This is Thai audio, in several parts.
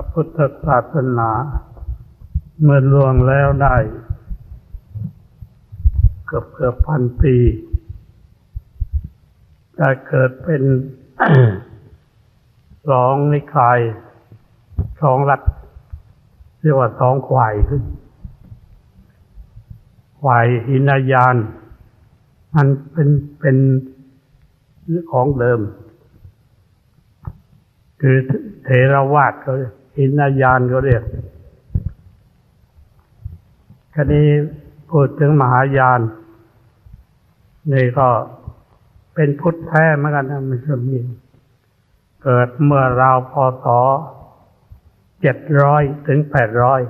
ระพุทธศาสนา เมื่อล่วงแล้วได้ เกือบเกือบพันปีได้เกิดเป็นสองนิกายสองรัฐเรียกว่าสองขวายขึ้นขวายหินายาน มันเป็นเป็นของเดิม คือเทรวาสเขาเรีย กหินายานเขาเรียกคราวนี้พูดถึงมหายาน นี่ก็เป็นพุทธแท้เหมือนกันนะมันจะมีเกิดเมื่อราวพศเจ็ดร้อยถึงแปดร้อย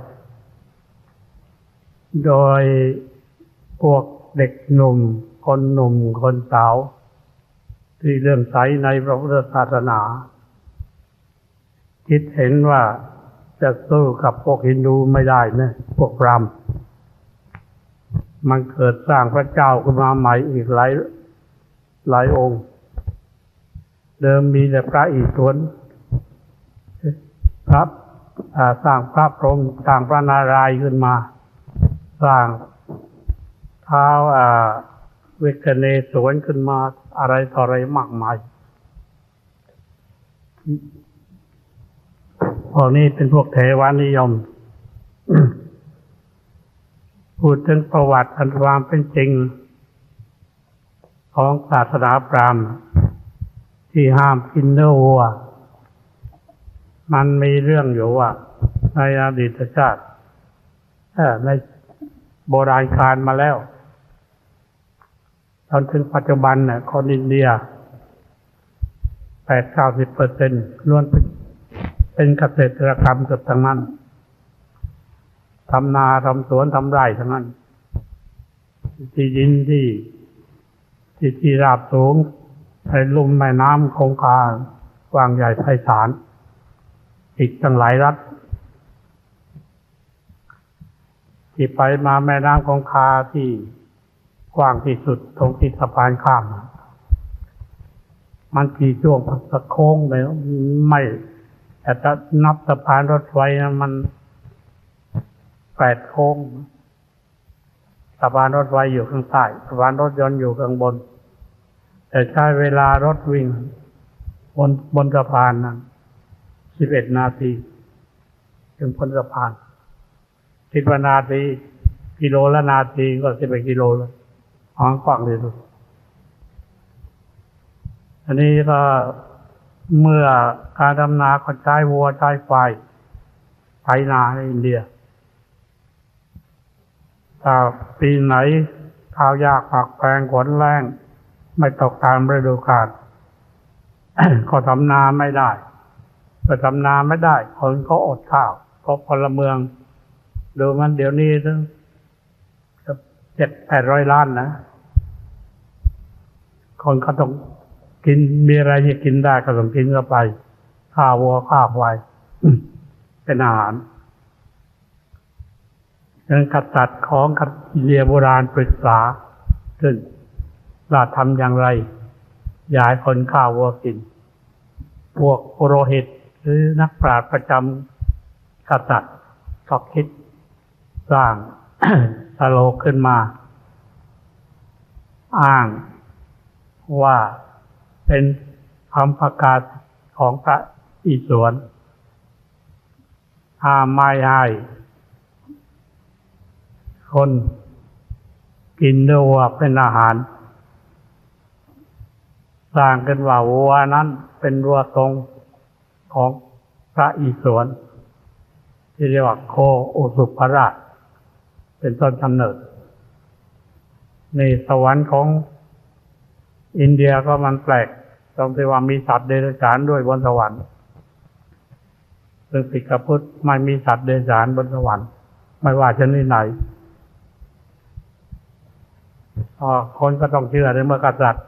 โดยพวกเด็กหนุ่ม คนหนุ่ม คนสาว ที่เริ่มใสในพระพุทธศาสนา คิดเห็นว่าจะสู้กับพวกฮินดูไม่ได้นะพวกรามมันเกิดสร้างพระเจ้าขึ้นมาใหม่อีกหลายหลายองค์ เดิมมีแต่พระอิศวรพระอ่าสร้างพระพรหมสร้างพระนารายณ์ขึ้นมา สร้างเท้าเวกเนศวรขึ้นมาอะไรต่ออะไรมากมาย พวกนี้เป็นพวกเทวานิยม พูดถึงประวัติอันความเป็นจริง ของศาสนาพราหมณ์ที่ห้ามกินเนื้อวัว มันมีเรื่องอยู่ว่า ในอดีตชาติในโบราณการมาแล้ว จนถึงปัจจุบันเนี่ยคนอินเดียแปดเก้าสิบเปอร์เซ็นต์ล้วนเป็น เป็นเกษตรกรรมเกือบทั้งนั้นทำนาทำสวนทำไร่ทั้งนั้น ที่ดินที่ ที่ที่ราบสูงในลุ่มแม่น้ำคงคากว้างใหญ่ไพศาลอีกตั้งหลายรัฐ ที่ไปมาแม่น้ำคงคาที่กว้างที่สุดตรงที่สะพานข้าม มันกี่ช่วงสะโค้งไปไม่ แต่ถ้านับสะพานรถไฟนะมันแปดโค้งสะพานรถไฟอยู่ข้างใต้สะพานรถยนต์อยู่ข้างบน แต่ใช้เวลารถวิ่ง บนบนสะพานนั้นสิบเอ็ดนาทีถึงพ้นสะพานสิบนาทีกิโลละนาทีก็สิบเอ็ดกิโลแล้วหางกว้างที่สุดอันนี้ก็ เมื่อการทำนาก็ใช้วัวใช้ควายไถนาในอินเดียถ้าปีไหนข้าวยากผักแพงฝนแรงไม่ตกตามฤดูกาลก็ทำนาไม่ได้ก็ทำนาไม่ได้ คนก็อดข้าวเพราะพลเมืองดูมันเดี๋ยวนี้ถึงเจ็ดแปดร้อยล้านนะ คนก็ต้อง กินมีอะไรที่กินได้ก็ต้องกินเข้าไป ข้าววัวข้าวควายเป็นอาหารดังกษัตริย์ของกัตเรียโบราณปรึกษาขึ้นว่าทำอย่างไรอยายคนข้าววัวกิน พวกโปโรหิตหรือนักปราชญ์ประจำกษัตริย์ก็คิดสร้างสโลกขึ้นมา อ้างว่า เป็นคำประกาศของพระอิศวรห้ามไม่ให้คนกินเนื้อวัวเป็นอาหาร สร้างกันว่าวัวนั้นเป็นวัวทรงของพระอิศวรที่เรียกว่าโคอุสุภราช เป็นต้นกำเนิด ในสวรรค์ของอินเดียก็มันแปลก ตรงที่ว่ามีสัตว์เดรัจฉานด้วยบนสวรรค์ซึ่งสิกขพุทธไม่มีสัตว์เดรัจฉานบนสวรรค์ ไม่ว่าชนิดไหนคนก็ต้องเชื่อในเมื่อกษัตริย์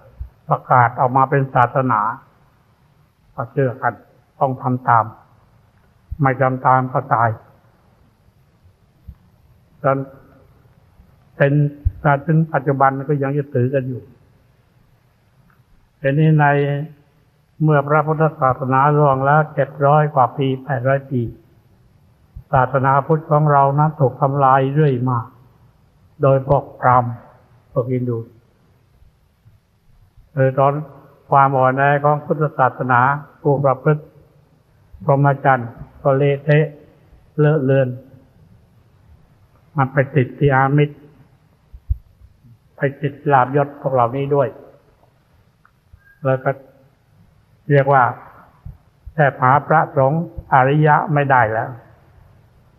ประกาศออกมาเป็นศาสนาก็เชื่อกันต้องทำตาม ไม่ทำตามก็ตายจนเป็นการถึงปัจจุบันก็ยังยึดถือกันอยู่ ทีนี้ในเมื่อพระพุทธศาสนาล่วงแล้วเจ็ดร้อยกว่าปีแปดร้อยปี ศาสนาพุทธของเรานะถูกทำลายเรื่อยมา โดยพวกพราหมณ์พวกฮินดูโดยตอนความอ่อนแอของพุทธศาสนาผู้ประพฤติพรหมจรรย์ก็เละเทะเลอะเลือน มันไปติดที่อามิตรไปติดลาบยศพวกเหล่านี้ด้วย แล้วก็เรียกว่าแทบหาพระสงฆ์อริยะไม่ได้แล้ว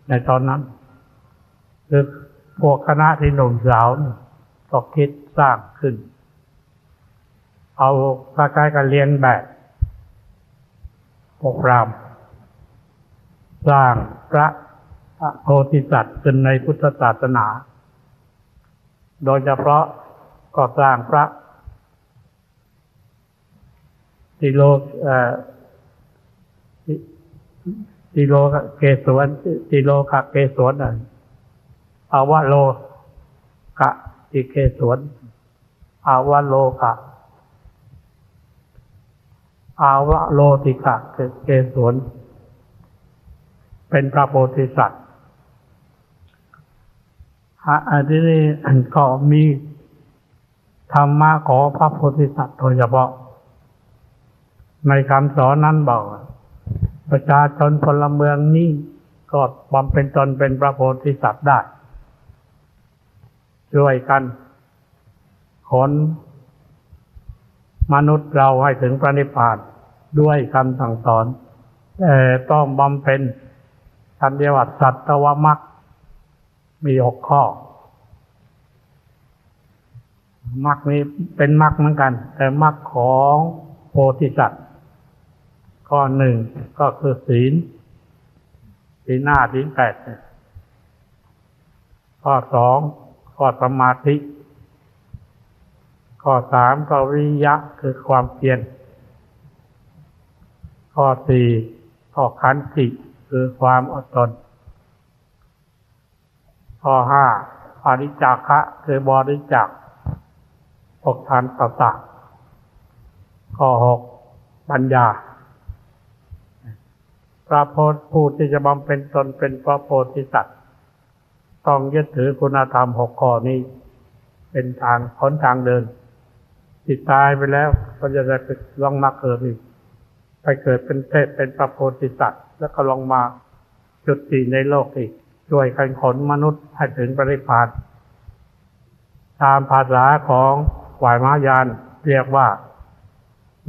ในตอนนั้นคือพวกคณะที่หนุ่มสาวนี่ก็คิดสร้างขึ้น เอาคล้ายๆกันเรียนแบบพวกรามสร้างพระโพธิสัตว์ขึ้นในพุทธศาสนา โดยเฉพาะก็สร้างพระ ติโลเอ่อติโลเกศวนติโลกะเกศวนอะอาวะโลกะติเกศวนอาวะโลกะอาวะโลติกะเกศวนเป็นพระโพธิสัตว์อันนี้ก็มีธรรมะของพระโพธิสัตว์โดยเฉพาะ ในคำสอนนั้นบอก ประชาชนพลเมืองนี้ก็บำเพ็ญตนเป็นพระโพธิสัตว์ได้ ช่วยกันขนมนุษย์เราให้ถึงพระนิพพานด้วยคำสั่งสอนแต่ต้องบำเพ็ญทันเดียวัตสัตวมรรคมีหกข้อมรรคนี้เป็นมรรคเหมือนกัน แต่มรรคของโพธิสัตว์ ข้อหนึ่งก็คือศีลศีลหน้าศีลแปดข้อสองข้อสมาธิ ข้อสามก็วิยะคือความเพียรข้อสี่ข้อขันติคือความอดทนข้อห้าปาริจาคะคือบริจาคพกทานต่างๆข้อหกปัญญา ระโพธิผู้ที่จะบำเพ็ญตนเป็นพระโพธิสัตว์ต้องยึดถือคุณธรรมหกข้อนี้ เป็นทางพ้นทางเดินติดตายไปแล้วก็จะได้ไปลองมาเกิดอีกไปเกิดเป็นเทพเป็นพระโพธิสัตว์แล้วก็ลองมาจุดติในโลกอีกช่วยกันขนมนุษย์ให้ถึงปริพานตามภาษาของฝ่ายมายานเรียกว่า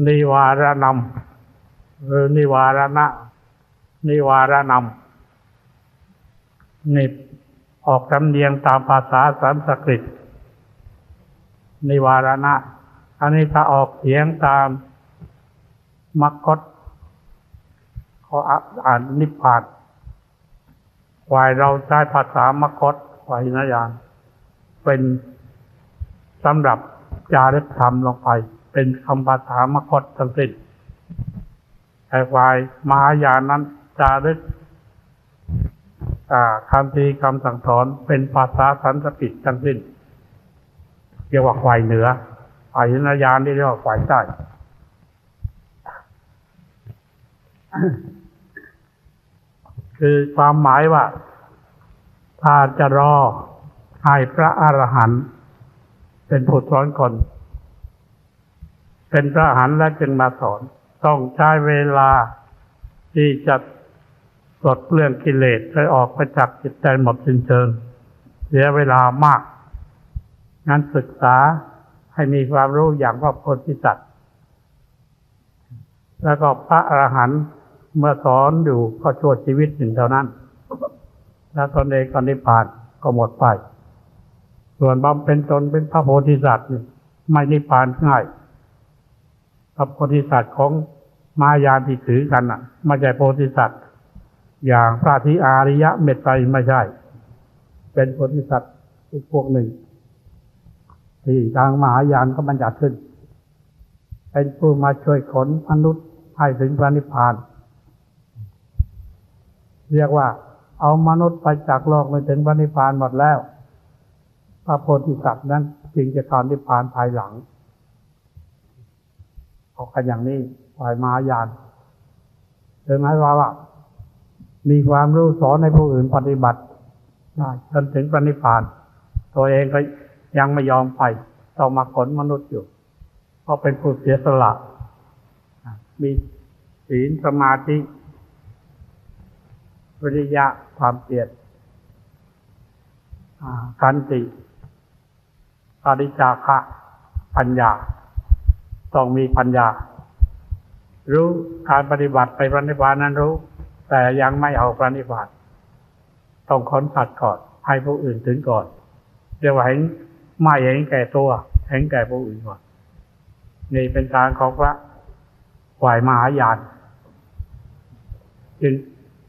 นิวารนำหรือนิวารณะ นิวารนำนี่ออกสำเนียงตามภาษาสันสกฤต นิวารณะ อันนี้ถ้าออกเสียงตามมักคตเขาอ่านนิพพานฝ่ายเราใช้ภาษามักคตฝ่ายนายานเป็นสำหรับจารึกธรรมลงไป เป็นคำภาษามคตทั้งสิ้นแต่ฝ่ายมหายานนั้น จารึกคำทีคำสั่งสอนเป็นภาษาสันสกฤตทั้งสิ้นเรียกว่าฝ่ายเหนือฝ่ายนายานที่เรียกว่าฝ่ายใต้คือความหมายว่าถ้าจะรอให้พระอรหันต์เป็นผู้สอนคน เป็นพระอรหันต์แล้วจึงมาสอน ต้องใช้เวลาที่จะ ลดเรื่องกิเลสให้ออกไปจากจิตใจหมดสิ้นเชิง เสียเวลามาก งั้นศึกษาให้มีความรู้อย่างพระโพธิสัตว์แล้วก็พระอรหันต์เมื่อสอนอยู่ก็ชั่วชีวิตหนึ่งเท่านั้น แล้วตอนเองก็นิพพานก็หมดไป ส่วนบำเพ็ญตนเป็นพระโพธิสัตว์ไม่นิพพานง่ายพระโพธิสัตว์ของมายาที่ถือกันอะไม่ใช่โพธิสัตว์ อย่างพระธิอาริยะเมตไตรไม่ใช่ เป็นโพธิสัตว์อีกพวกหนึ่ง ที่ทางมหายานก็บัญญัติขึ้น เป็นผู้มาช่วยขนมนุษย์ให้ถึงพระนิพพาน เรียกว่า เอามนุษย์ไปจากโลกไปถึงพระนิพพานหมดแล้ว พระโพธิสัตว์นั้นจึงจะทานนิพพานภายหลังออกกันอย่างนี้ฝ่ายมหายานถึงหมายว่าว่า มีความรู้สอนให้ผู้อื่นปฏิบัติได้จนถึงปณิพาน ตัวเองก็ยังไม่ยอมไปต้องมาขนมนุษย์อยู่ เพราะเป็นผู้เสียสละ มีศีลสมาธิวิริยะความเพียรอ่าขันติปริจาคะปัญญา ต้องมีปัญญา รู้การปฏิบัติไปปฏิบัตินั้นรู้ แต่ยังไม่เอาปฏิบัติต้องค้นสัตว์ก่อนให้ผู้อื่นถึงก่อนเรียวเห็นไม่เห็นแก่ตัวเห็นแก่ผู้อื่นก่อนนี่เป็นทางของพระฝ่ายมหายานจึง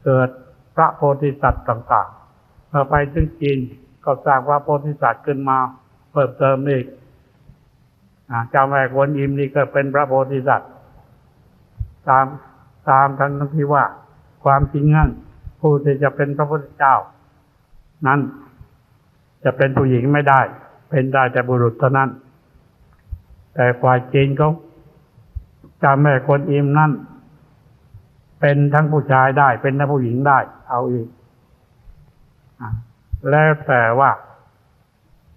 เกิดพระโพธิสัตว์ต่างๆเมื่อไปถึงจีนก็สร้างพระโพธิสัตว์ขึ้นมาเพิ่มเติมอีกอ่าเจ้าแม่กวนอิมนี่ก็เป็นพระโพธิสัตว์ ตามตามทั้งที่ว่า ความจริงนั้นผู้ที่จะเป็นพระพุทธเจ้า นั้นจะเป็นผู้หญิงไม่ได้ เป็นได้แต่บุรุษเท่านั้น แต่ฝ่ายจีนเขาจาแม่กวนอิมนั่นเป็นทั้งผู้ชายได้ เป็นทั้งผู้หญิงได้ เอาอีกอ่แล้วแต่ว่า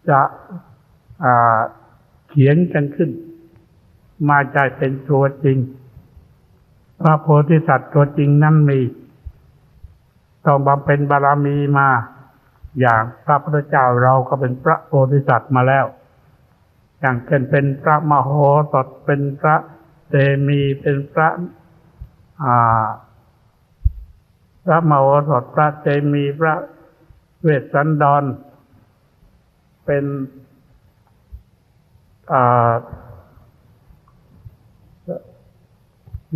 จะเขียนกันขึ้น มาใจเป็นตัวจริงพระโพธิสัตว์ตัวจริงนั้นมี ต้องบำเพ็ญบารมีมา อย่างพระพุทธเจ้าเราก็เป็นพระโพธิสัตว์มาแล้ว อย่างเช่นเป็นพระมโหสถเป็นพระเตมีเป็นพระอ่าพระมโหสถพระเตมีพระเวสสันดร เป็น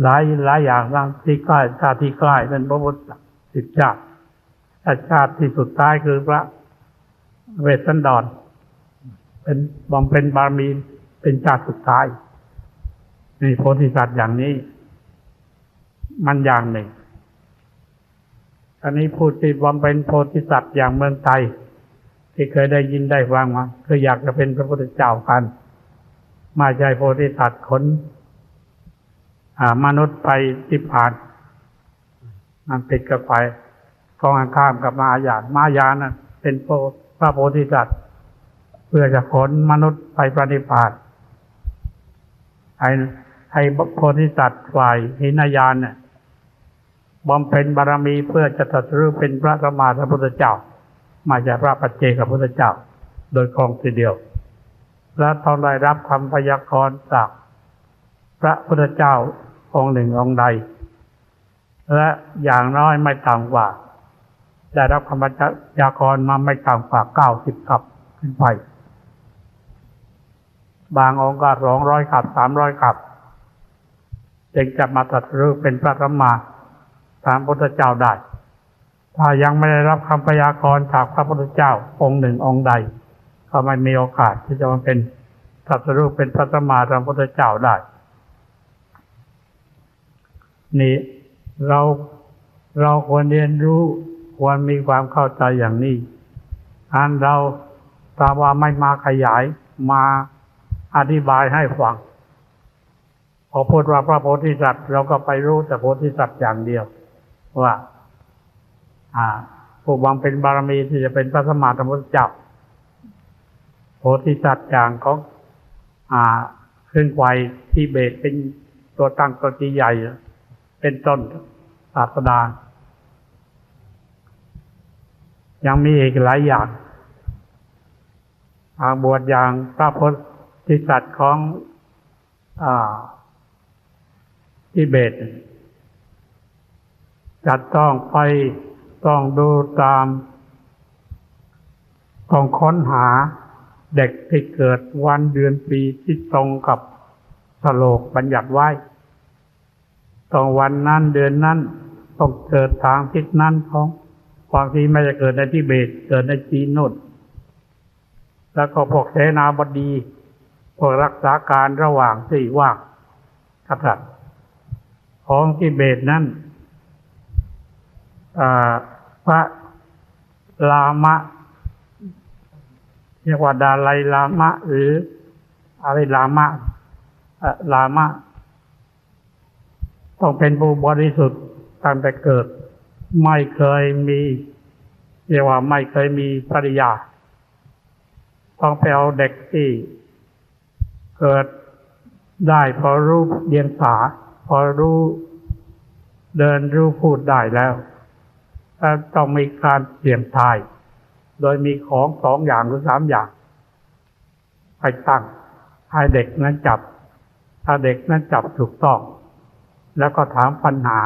หลายหลายอย่างบางที่ใกล้ชาติที่ใกล้เป็นพระพุทธ สิบชาติชาติที่สุดท้ายคือพระเวสสันดร เป็นบำเพ็ญบารมีเป็นชาติสุดท้ายนี่โพธิสัตว์อย่างนี้ มันอย่างหนึ่งอันนี้พูดที่บำเพ็ญโพธิสัตว์อย่างเมืองไทย ที่เคยได้ยินได้ฟังมาคืออยากจะเป็นพระพุทธเจ้ากัน มาใจโพธิสัตว์ขนมนุษย์ไปที่ผ่าน มันติดกับไปกองข้ามกับมายานมายานน่ะเป็นโพพระโพธิสัตว์เพื่อจะขนมนุษย์ไปปฏิพานให้ให้โพธิสัตว์ฝ่ายหินยานเนี่ยบำเพ็ญบารมีเพื่อจะตรัสรู้เป็นพระสมมาสัมพุทธเจ้า มาจากพระปัจเจกพุทธเจ้า โดยครองทีเดียว และตองได้รับคำพยากรณ์จากพระพุทธเจ้าองค์หนึ่งองค์ใด และอย่างน้อยไม่ต่ำกว่าได้รับคำพยากรมาไม่ต่ำกว่าเก้าสิบกับขึ้นไป บางองค์ก็สองร้อยกับสามร้อยกับจึงจะมาตรัสรู้เป็นพระสัมมาสัมพุทธเจ้าได้ ถ้ายังไม่ได้รับคำพยากรณ์จากพระพุทธเจ้าองค์หนึ่งองค์ใด ก็ไม่มีโอกาสที่จะมาเป็นตรัสรู้เป็นพระสัมมาสัมพุทธเจ้าได้ นี่ เราเราควรเรียนรู้ควรมีความเข้าใจอย่างนี้อันเราตาว่าไม่มาขยายมาอธิบายให้ฟังพอพูดว่าพระโพธิสัตว์เราก็ไปรู้แต่โพธิสัตว์อย่างเดียว ว่า อ่าผู้บำเป็นบารมีที่จะเป็นพระสมมาธรรมพุทธเจ้าโพธิสัตว์อย่างของอ่าขึ้นไวที่เบสเป็นตัวตั้งตัวที่ใหญ่ เป็นต้นศาสดา ยังมีอีกหลายอย่างอาบวชอย่างพระโพธิสัตว์ของอทิเบตจะต้องไปต้องดูตาม ต้องค้นหาเด็กที่เกิดวันเดือนปีที่ตรงกับสโลกบัญญัติไว้ ต้องวันนั้นเดือนนั้น ต้องเกิดทางทิศนั้นของบางทีไม่จะเกิดในทิเบตเกิดในจีนนู่นแล้วก็พวกเสนาบดีพวกรักษาการระหว่างสี่ว่างกษัตริย์ของทิเบตนั้นพระลามะเรียกว่าดาไลลามะ หรืออะไรลามะลามะ ต้องเป็นผู้บริสุทธิ์ตั้งแต่เกิด ไม่เคยมีเรียกว่าไม่เคยมีภริยา ต้องไปเอาเด็กที่เกิดได้พอรู้เดียงสา พอรู้เดินรู้พูดได้แล้วแต่ต้องมีการเสี่ยงทาย โดยมีของสองอย่างหรือสามอย่าง ไปตั้งให้เด็กนั้นจับ ถ้าเด็กนั้นจับถูกต้อง แล้วก็ถามปัญหา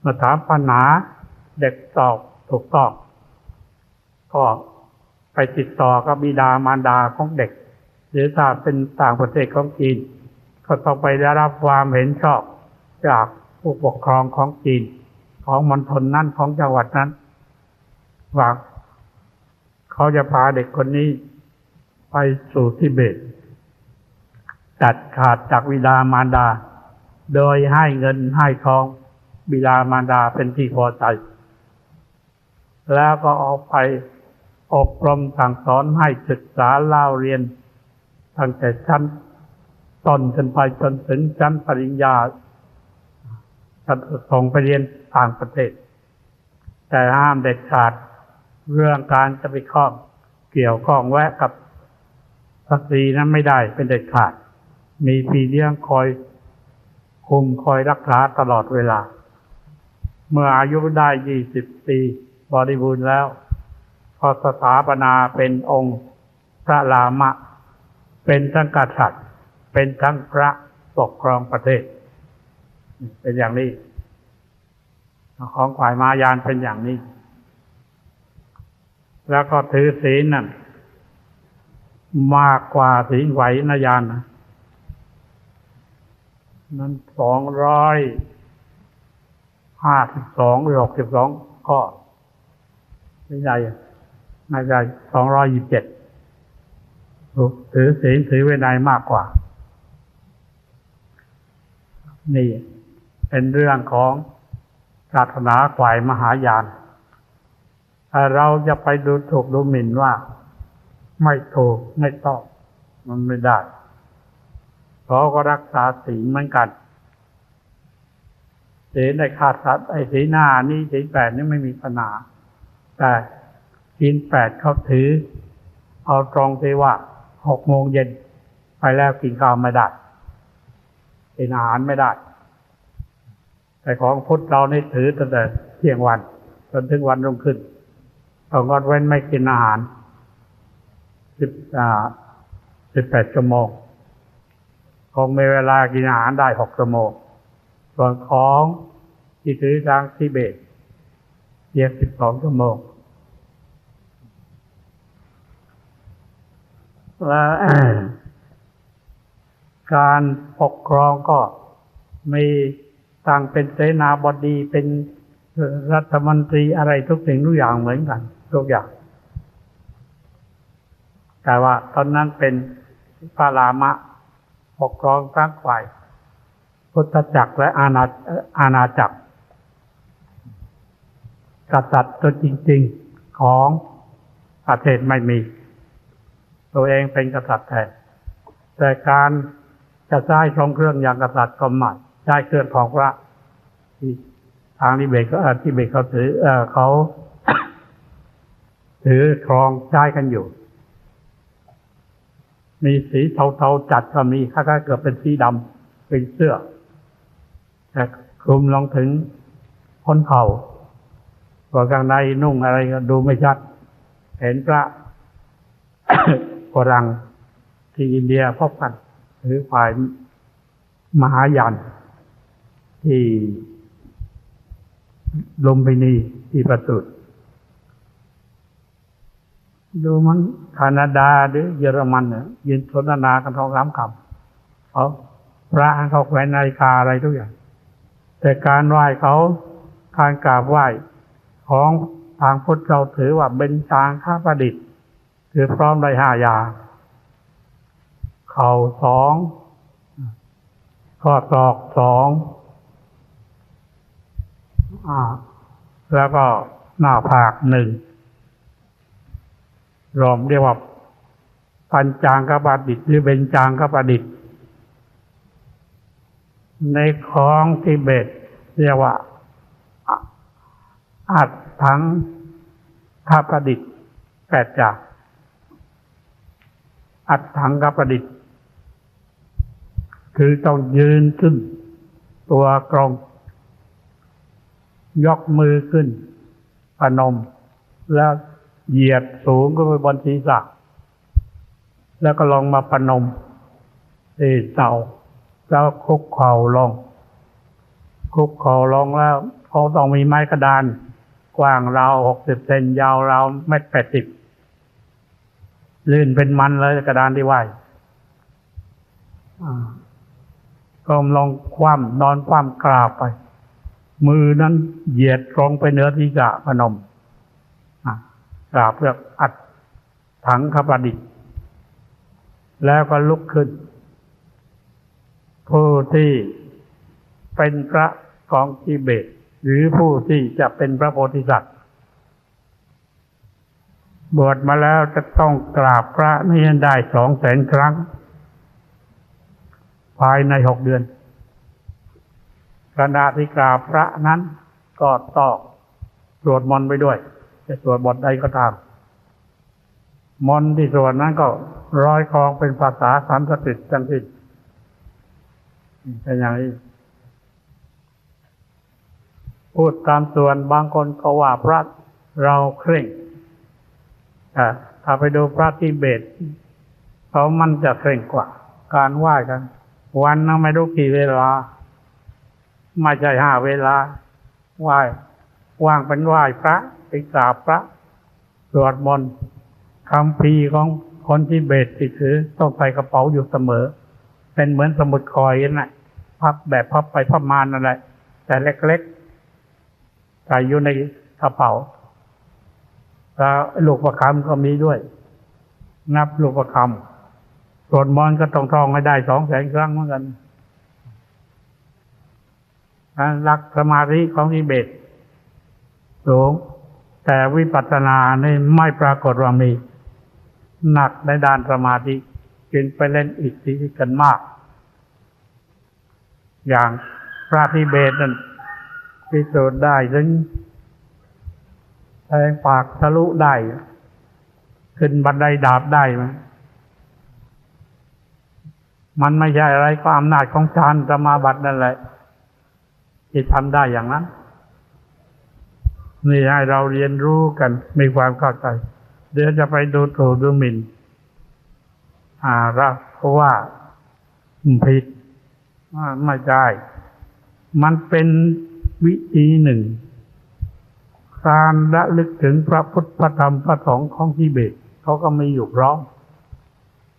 เมื่อถามปัญหาเด็กตอบถูกต้องก็ไปติดต่อกับบิดามารดาของเด็ก หรือถ้าเป็นต่างประเทศของจีน ก็ต้องไปได้รับความเห็นชอบจากผู้ปกครองของจีน ของมณฑลนั้นของจังหวัดนั้นว่าเขาจะพาเด็กคนนี้ ไปสู่ทิเบตตัดขาดจากบิดามารดา โดยให้เงินให้ทองบิดามารดาเป็นที่พอใจ แล้วก็เอาไปอบรมสั่งสอนให้ศึกษาเล่าเรียน ตั้งแต่ชั้นต้นจนไปจนถึงชั้นปริญญาส่งไปเรียนต่างประเทศ แต่ห้ามเด็ดขาดเรื่องการจะไปข้องเกี่ยวข้องแวะกับสตรีนั้นไม่ได้เป็นเด็ดขาด มีพี่เลี้ยงคอย คุมคอยรักษาตลอดเวลา เมื่ออายุได้ยี่สิบปีบริบูรณ์แล้วพอสถาปนาเป็นองค์พระรามะ เป็นทั้งกษัตริย์ เป็นทั้งพระปกครองประเทศ เป็นอย่างนี้ ของขวายมายานเป็นอย่างนี้ แล้วก็ถือศีลนั่นมากกว่าศีลไหวนายานนะ นั้นสองร้อยห้าสิบสองหรือหกสิบสองข้อไม่ใช่ไม่ใช่สองร้อยยี่สิบเจ็ดถือศีลถือเวนายมากกว่า นี่เป็นเรื่องของศาสนาฝ่ายมหายานเราจะไปดูถูกดูหมิ่นว่า ไม่ถูกไม่ต้องมันไม่ได้ เขาก็รักษาศีลเหมือนกันศีลในขาดสัตว์ไอ้ศีลหน้านี่ศีลแปดนี่ไม่มีปัญหาแต่ศีลแปดเขาถือ เอาตรงที่ว่าหกโมงเย็นไปแล้วกินข้าวไม่ได้กินอาหารไม่ได้ แต่ของพุทธเรานี่ถือตั้งแต่เที่ยงวันจนถึงวันรุ่งขึ้นต้องงดเว้นไม่กินอาหารสิบอ่าสิบแปดชั่วโมง คงมีเวลากินอาหารได้หกชั่วโมง ส่วนของที่ถือทางทิเบตเพียงสิบสองชั่วโมง และการปกครองก็มีต่างเป็นเสนาบดีเป็นรัฐมนตรีอะไรทุกสิ่งทุกอย่างเหมือนกัน ทุกอย่าง แต่ว่าตอนนั้นเป็นพระรามะ ปกครองทั้งฝ่ายพุทธจักรและอาณาอาณาจักรกษัตริย์ตัวจริง ๆของประเทศไม่มี ตัวเองเป็นกษัตริย์แทนแต่การจะใช้ทรงเครื่องอย่างกษัตริย์ก็ไม่ใช้เครื่องของพระที่ทางทิเบตก็ทิเบตเขาถือเออเขาถือครองใช้กันอยู่ มีสีเทาๆจัดก็มีค่าๆเกือบเป็นสีดำเป็นเสื้อแต่คลุมลงถึงพ้นเข่าตัวกลางในนุ่งอะไรก็ดูไม่ชัด เห็นพระฝรั่งที่อินเดียพบกันหรือฝ่ายมหายานที่ลมพินีที่ประสุด ดูมันแคนาดาหรือเยอรมันเนี่ยยืนสนทนากันทองคำคำเขาพระเขาแขวนนาฬิกาอะไรทุกอย่าง แต่การไหว้เขาการกราบไหว้ของทางพุทธเราถือว่าเป็นจางข้าประดิษฐ์ คือพร้อมได้ห้าอย่างเข่าสองข้อศอกสองอ่า แล้วก็หน้าผากหนึ่ง รวมเรียกว่าปัญจางกประดิษฐ์หรือเบญจางกประดิษฐ์ ในของทิเบตเรียกว่าอัดทั้งข้าประดิษฐ์แปดจากอัดถังข้าประดิษฐ์ คือต้องยืนขึ้น ตัวกรงยกมือขึ้นปนม แล้ว เหยียดสูงขึ้นไปบนศีรษะ แล้วก็ลองมาปนมที่เตาแล้วคุกเข่าลง คุกเข่าลงแล้วเขาต้องมีไม้กระดาน กว้างราวหกสิบเซนยาวราวเมตรแปดสิบลื่นเป็นมันเลยกระดานที่ไหวก้มลงคว่ำนอนคว่ำกราบไป มือนั้นเหยียดตรงไปเหนือที่จะพนม กราบเพื่ออัดถังขปดิษฐ์แล้วก็ลุกขึ้น ผู้ที่เป็นพระของทิเบต หรือผู้ที่จะเป็นพระโพธิสัตว์บวชมาแล้วจะต้องกราบพระนี่ได้สองแสนครั้ง ภายในหกเดือนขณะที่กราบพระนั้นก็ต้องสวดมนต์ไปด้วย จะสวดบทใดก็ตาม มนต์ที่สวดนั้นก็ร้อยคลองเป็นภาษาสันสกฤตจังสิเป็นอย่างนี้พูดตามส่วนบางคนก็ว่าพระเราเคร่งอ่ถ้าไปดูพระทิเบตเขามันจะเคร่งกว่า การไหว้กัน วันนึงไม่รู้กี่เวลา ไม่ใช่ห้าเวลา ไหว้ว่างเป็นไหว้พระ กราบพระสวดมนต์คำพีของคนที่เบสติดถือต้องใส่กระเป๋าอยู่เสมอ เป็นเหมือนสมุดคอยนั่นแหละพับแบบพับไปพับมานั่นแหละแต่เล็กๆใส่อยู่ในกระเป๋าแล้วลูกประคำก็มีด้วย นับลูกประคำสวดมนต์ก็ต้องท่องให้ได้สองแสนครั้งเหมือนกันการรักสมาธิของทิเบตสูง แต่วิปัสสนานี่ไม่ปรากฏว่ามี หนักในด้านสมาธิจึงไปเล่นอิทธิกันมาก อย่างพระทิเบตนั้นพิสูจน์ได้ถึงแทงปากทะลุได้ ขึ้นบันไดดาบได้ไหมมันไม่ใช่อะไรก็อำนาจของฌานสมาบัตินั่นแหละที่ทำได้อย่างนั้น นี่ให้เราเรียนรู้กันมีความเข้าใจ เดี๋ยวจะไปดูถูกดูหมิ่นอ่าเราเพราะว่าผิดไม่ได้ มันเป็นวิธีหนึ่ง การระลึกถึงพระพุทธพระธรรมพระสงฆ์ของทิเบตเขาก็มีอยู่พร้อม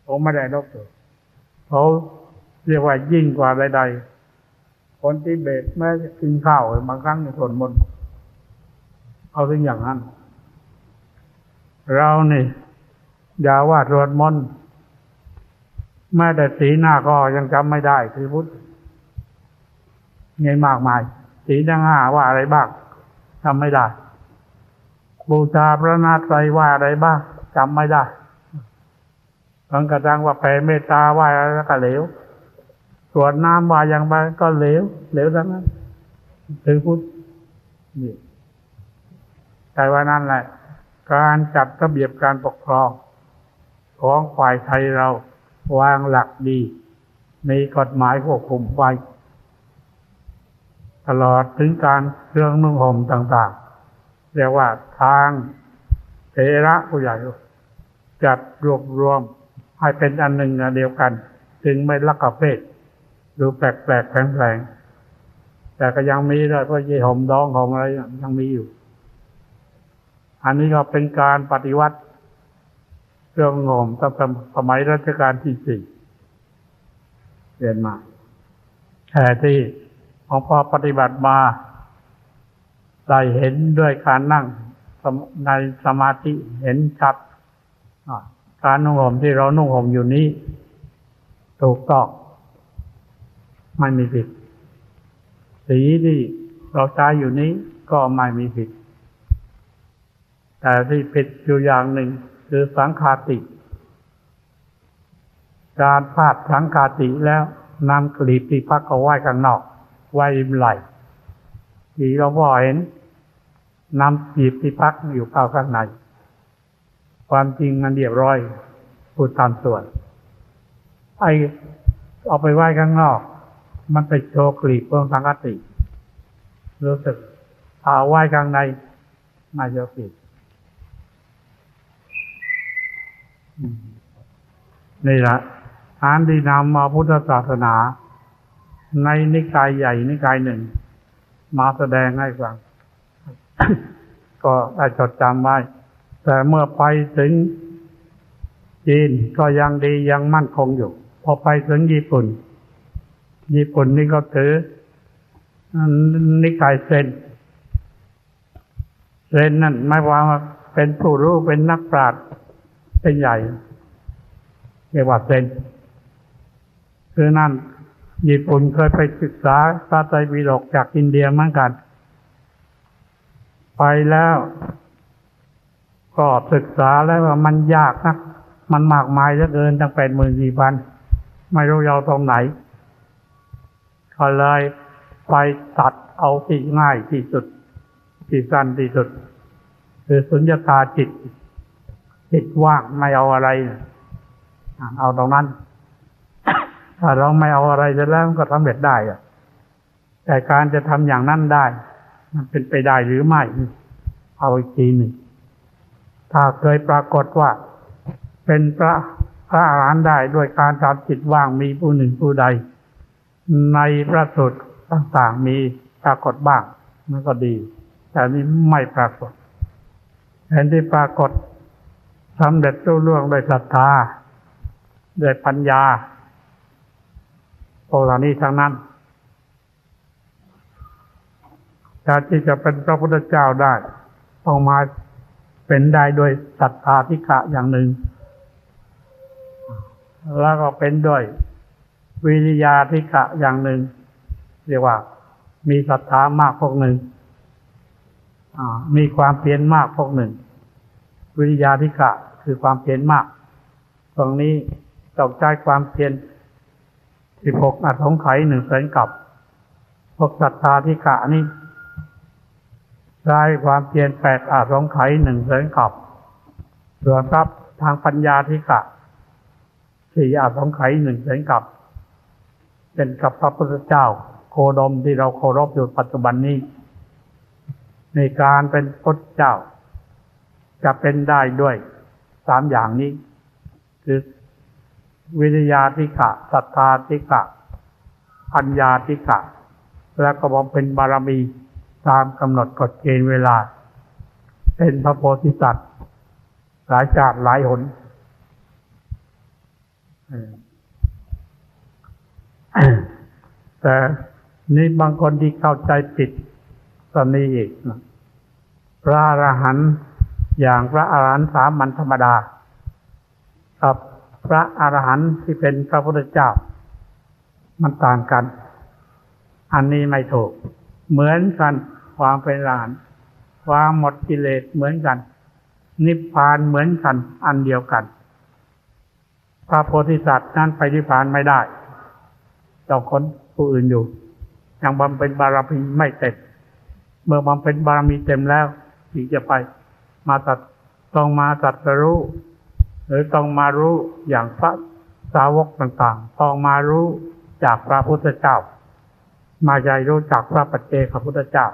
เขาไม่ได้ลบเลยเขาเรียกว่ายิ่งกว่าใดๆคนทิเบตแม้จะกินข้าวบางครั้งในสวดมนต์ เอาถึงอย่างนั้น เรานี่อย่าว่าสวดมนต์แม้แต่สีหน้าก็ยังจำไม่ได้คือพุทธเงยมากมาย สีหน้าห้าว่าอะไรบ้างจำไม่ได้ บูชาพระนาตรว่าอะไรบ้างจำไม่ได้บางกระจังว่าแผ่เมตตาว่าอะไรก็เหลวสวดน้ำว่าอย่างไรก็เหลวเหลวทั้งนั้นคือพุทธนี่ แต่ว่านั่นแหละ การจัดระเบียบการปกครอง ของฝ่ายไทยเราวางหลักดี มีกฎหมายควบคุมไว้ ตลอดถึงการเครื่องนุ่งห่มต่างๆ เรียกว่าทางเทระผู้ใหญ่ จัดรวบรวมให้เป็นอันหนึ่งอันเดียวกัน จึงไม่ลักกะเพศดูแปลกๆแผลงๆแต่ก็ยังมีเลยเพราะยี่ห่มดองห่มอะไรยังมีอยู่ อันนี้ก็เป็นการปฏิวัติเรื่องงมตั้งแต่สมัยรัชกาลที่สี่เรียนมาแต่ที่ของพอปฏิบัติมาได้เห็นด้วยการนั่งในสมาธิเห็นชัดการนุ่งห่มที่เรานุ่งห่มอยู่นี้ ถูกต้องไม่มีผิด สีที่เราใช้อยู่นี้ก็ไม่มีผิด แต่ที่ผิดอยู่อย่างหนึ่ง คือสังคาติ การพลาดสังคาติแล้วนำกลีบที่พักเอาไว้ข้างนอก ไว้ริมไหลที่เราพอเห็นน้ำจีบที่พักอยู่เข้าข้างใน ความจริงมันเรียบร้อยพูดตามส่วน ไอเอาไปไหว้ข้างนอก มันไปโชว์กลีบเพื่อสังกติรู้สึกเอาไหว้ข้างในไม่โชว์กลีบอืม นี่แหละอ่านดีนำมาพุทธศาสนา ในนิกายใหญ่นิกายหนึ่ง มาแสดงให้ฟัง ก็ได้จดจำไว้ แต่เมื่อไปถึงจีนก็ยังดียังมั่นคงอยู่ พอไปถึงญี่ปุ่น ญี่ปุ่นนี่ก็ถือนิกายเซนเซนนั่นหมายความว่าเป็นผู้รู้เป็นนักปราชญ์เป็นใหญ่ เรียกว่าเซนคือนั่นญี่ปุ่นเคยไปศึกษาพระไตรปิฎกจากอินเดียเหมือนกัน ไปแล้ว ก็ศึกษาแล้วว่ามันยากนะมันมากมายเหลือเกินตั้งแปดหมื่นสี่พันไม่รู้ยาวตรงไหน ก็เลยไปตัดเอาที่ง่ายที่สุด ที่สั้นที่สุด คือสุญญตาจิต จิตว่างไม่เอาอะไรนะ เอาตรงนั้น ถ้าเราไม่เอาอะไรจะแล้วก็สำเร็จได้อะแต่การจะทำอย่างนั้นได้ มันเป็นไปได้หรือไม่เอาอีกทีหนึ่งถ้าเคยปรากฏว่า เป็นพระพระอรหันต์ได้ด้วยการทำจิตว่างมีผู้หนึ่งผู้ใด ในพระสูตรต่างๆมีปรากฏบ้างมันก็ดี แต่นี้ไม่ปรากฏแทนที่ปรากฏสำเร็จรุ่ล่วงด้วยศรัทธา ด้วยปัญญาพวกเหล่านี้ทั้งนั้นการที่จะเป็นพระพุทธเจ้าได้ต้องมาเป็นได้ด้วยศรัทธาทิกะอย่างหนึ่ง แล้วก็เป็นด้วยวิริยาทิกะอย่างหนึ่ง เรียกว่า มีศรัทธามากพวกหนึ่งอ่ามีความเพียรมากพวกหนึ่ง วิริยาทิกะคือความเพียรมาก ตรงนี้ ต้องใช้ความเพียรสิบหกอัสงไขยหนึ่งแสนกับ พวกศรัทธาทิกะนี่ใช้ความเพียรแปดอาสงไขยหนึ่งแสนกับส่วนทรัพย์ทางปัญญาทิกะสี่อาสงไขยหนึ่งแสนกับ เป็นกับพระพุทธเจ้า โคดมที่เราเคารพอยู่ปัจจุบันนี้ ในการเป็นพระเจ้า จะเป็นได้ด้วยสามอย่างนี้ คือ วิริยาธิกะศรัทธาธิกะปัญญาธิกะ และก็บำเป็นบารมีตามกำหนดกฎเกณฑ์เวลา เป็นพระโพธิสัตว์หลายชาติหลายหนแต่นี่บางคนที่เข้าใจผิดตอนนี้อีกนะพระอรหันต์อย่างพระอรหันต์สามัญธรรมดากับ พระอรหันต์ที่เป็นพระพุทธเจ้า มันต่างกัน อันนี้ไม่ถูก เหมือนกันความเป็นอรหันต์ความหมดกิเลสเหมือนกัน นิพพานเหมือนกัน อันเดียวกัน พระโพธิสัตว์นั้นไปนิพพานไม่ได้ต้องคนผู้อื่นอยู่ยังบำเพ็ญบารมีไม่เต็มเมื่อบำเพ็ญบารมีเต็มแล้วถึงจะไป มาตัดต้องมาตัดสรู้ หรือต้องมารู้อย่างพระสาวกต่างๆ ต้องมารู้จากพระพุทธเจ้า มาใจรู้จากพระปัจเจกพุทธเจ้า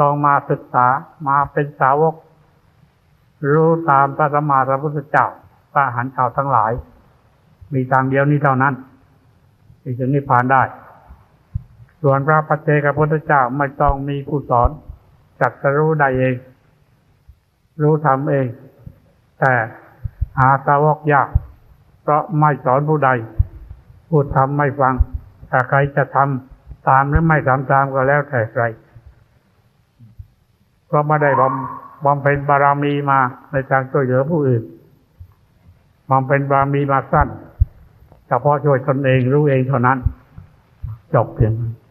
ต้องมาศึกษามาเป็นสาวก รู้ตามพระสัมมาสัมพุทธเจ้าพระอรหันเก่าทั้งหลาย มีทางเดียวนี้เท่านั้นที่จะนิพพานได้ ส่วนพระปัจเจกพุทธเจ้าไม่ต้องมีผู้สอนจักจะรู้ได้เอง รู้ทำเอง แต่ หาสาวกยาก เพราะไม่สอนผู้ใดพูดทำไม่ฟังถ้าใครจะทำตามหรือไม่ทำตามก็แล้วแต่ใครเพราะไม่ได้บำบำเพ็ญบารมีมาในทางช่วยเหลือผู้อื่นบำเพ็ญบารมีมาสั้นเฉพาะช่วยตนเองรู้เองเท่านั้น จบเพียง